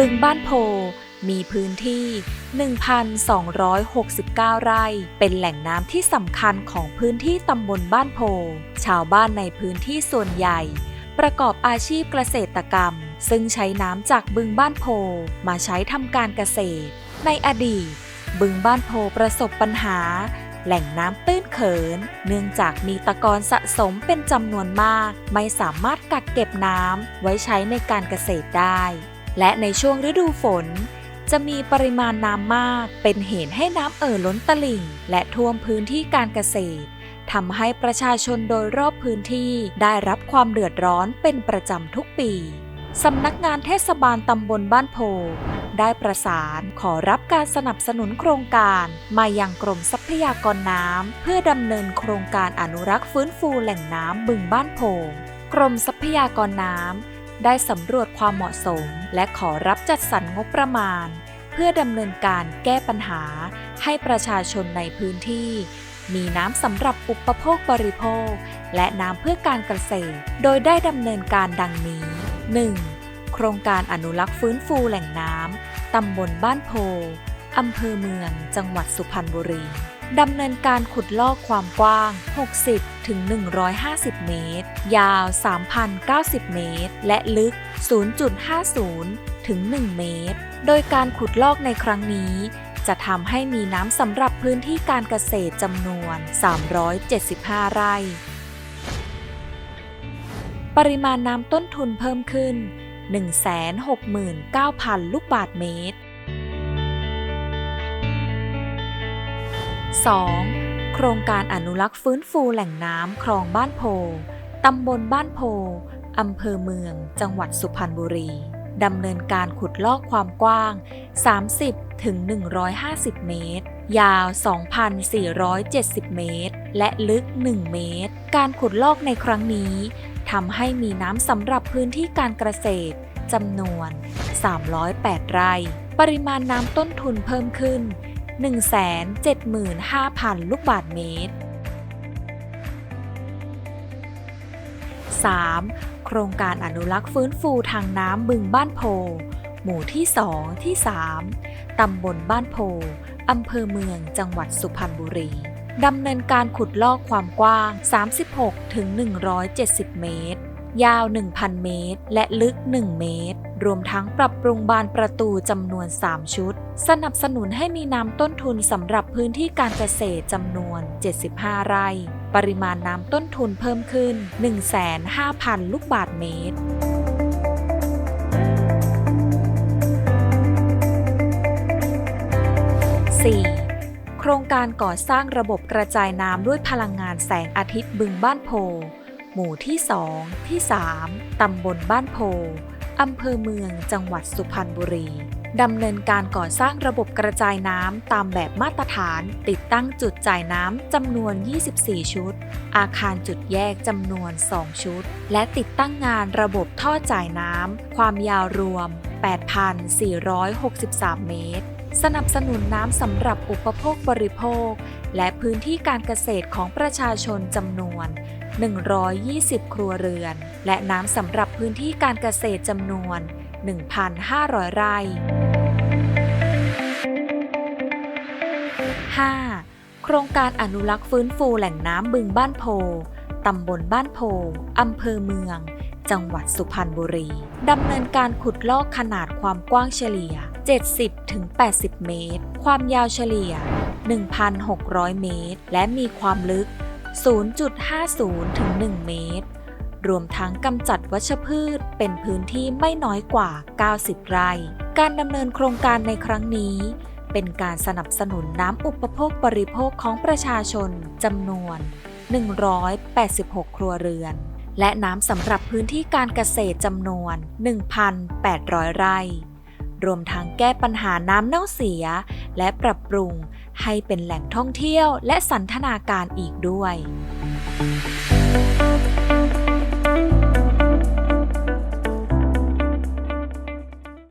บึงบ้านโพ มีพื้นที่ 1,269 ไร่ เป็นแหล่งน้ำที่สำคัญของพื้นที่ตำบลบ้านโพ ชาวบ้านในพื้นที่ส่วนใหญ่ ประกอบอาชีพเกษตรกรรม ซึ่งใช้น้ำจากบึงบ้านโพมาใช้ทำการเกษตร ในอดีต บึงบ้านโพประสบปัญหาแหล่งน้ำตื้นเขิน เนื่องจากมีตะกอนสะสมเป็นจำนวนมาก ไม่สามารถกักเก็บน้ำไว้ใช้ในการเกษตรได้ และในช่วงฤดูฝน จะมีปริมาณน้ำมากเป็นเหตุให้น้ำเอ่อล้นตลิ่ง และท่วมพื้นที่การเกษตรทำให้ประชาชนโดยรอบพื้นที่ได้รับความเดือดร้อนเป็นประจำทุกปีสำนักงานเทศบาลตำบลบ้านโพ ได้ประสานขอรับการสนับสนุนโครงการ มายังกรมทรัพยากรน้ำเพื่อดำเนินโครงการอนุรักษ์ฟื้นฟูแหล่งน้ำบึงบ้านโพ กรมทรัพยากรน้ำ ได้สำรวจความเหมาะสม และขอรับจัดสรรงบประมาณ เพื่อดำเนินการแก้ปัญหา ให้ประชาชนในพื้นที่ มีน้ำสำหรับอุปโภคบริโภค และน้ำเพื่อการเกษตร โดยได้ดำเนินการดังนี้ 1. โครงการอนุรักษ์ฟื้นฟูแหล่งน้ำตำบลบ้านโพอำเภอเมือง จังหวัดสุพรรณบุรี ดำเนินการขุดลอกความกว้าง 60 ถึง 150 เมตร ยาว 3,090 เมตร และลึก 0.50 ถึง 1 เมตร โดยการขุดลอกในครั้งนี้ จะทำให้มีน้ำสำหรับพื้นที่การเกษตรจำนวน 375 ไร่ ปริมาณน้ำต้นทุนเพิ่มขึ้น 169,000 ลูกบาทเมตร 2. โครงการอนุรักษ์ฟื้นฟูแหล่งน้ำคลองบ้านโพ ตำบลบ้านโพ อำเภอเมือง จังหวัดสุพรรณบุรี ดำเนินการขุดลอกความกว้าง 30 ถึง 150 เมตร ยาว 2,470 เมตร และลึก 1 เมตร การขุดลอกในครั้งนี้ทำให้มีน้ำสำหรับพื้นที่การเกษตรจำนวน 308 ไร่ ปริมาณน้ำต้นทุนเพิ่มขึ้น 175,000 ลูกบาทเมตร 3. โครงการอนุรักษ์ฟื้นฟูทางน้ำบึงบ้านโพ หมู่ที่ 2 ที่ 3 ตำบลบ้านโพ อำเภอเมือง จังหวัดสุพรรณบุรี ดำเนินการขุดลอกความกว้าง 36ถึง170 เมตร ยาว 1,000 เมตร และลึก 1 เมตร รวมทั้งปรับปรุงบานประตูจำนวน 3 ชุด สนับสนุนให้มีน้ำต้นทุนสำหรับพื้นที่การเกษตรจำนวน 75 ไร่ ปริมาณน้ำต้นทุนเพิ่มขึ้น 15,000 ลูกบาทเมตร 4. โครงการก่อสร้างระบบกระจายน้ำด้วยพลังงานแสงอาทิตย์บึงบ้านโพ หมู่ที่2ที่3ตำบลบ้านโพอำเภอเมืองจังหวัดสุพรรณบุรีดำเนินการก่อสร้างระบบกระจายน้ำตามแบบมาตรฐาน ติดตั้งจุดจ่ายน้ำจำนวน 24 ชุด อาคารจุดแยกจำนวน 2 ชุด และติดตั้งงานระบบท่อจ่ายน้ำความยาวรวม 8,463 เมตร สนับสนุนน้ำสำหรับอุปโภคบริโภค และพื้นที่การเกษตรของประชาชนจำนวน 120 ครัวเรือน และน้ำสำหรับพื้นที่การเกษตรจำนวน 1,500 ไร่ 5. โครงการอนุรักษ์ฟื้นฟูแหล่งน้ำบึงบ้านโพ ตำบลบ้านโพ อำเภอเมือง จังหวัดสุพรรณบุรี ดำเนินการขุดลอกขนาดความกว้างเฉลี่ย 70-80 เมตร ความยาวเฉลี่ย 1,600 เมตร และมีความลึก 0.50 ถึง 1 เมตร รวมทั้งกำจัดวัชพืชเป็นพื้นที่ไม่น้อยกว่า 90 ไร่ การดำเนินโครงการในครั้งนี้ เป็นการสนับสนุนน้ำอุปโภคบริโภคของประชาชนจำนวน 186 ครัวเรือน และน้ำสำหรับพื้นที่การเกษตรจำนวน 1,800 ไร่ รวมทั้งแก้ปัญหาน้ำเน่าเสีย และปรับปรุง ให้เป็นแหล่งท่องเที่ยวและสันทนาการอีกด้วย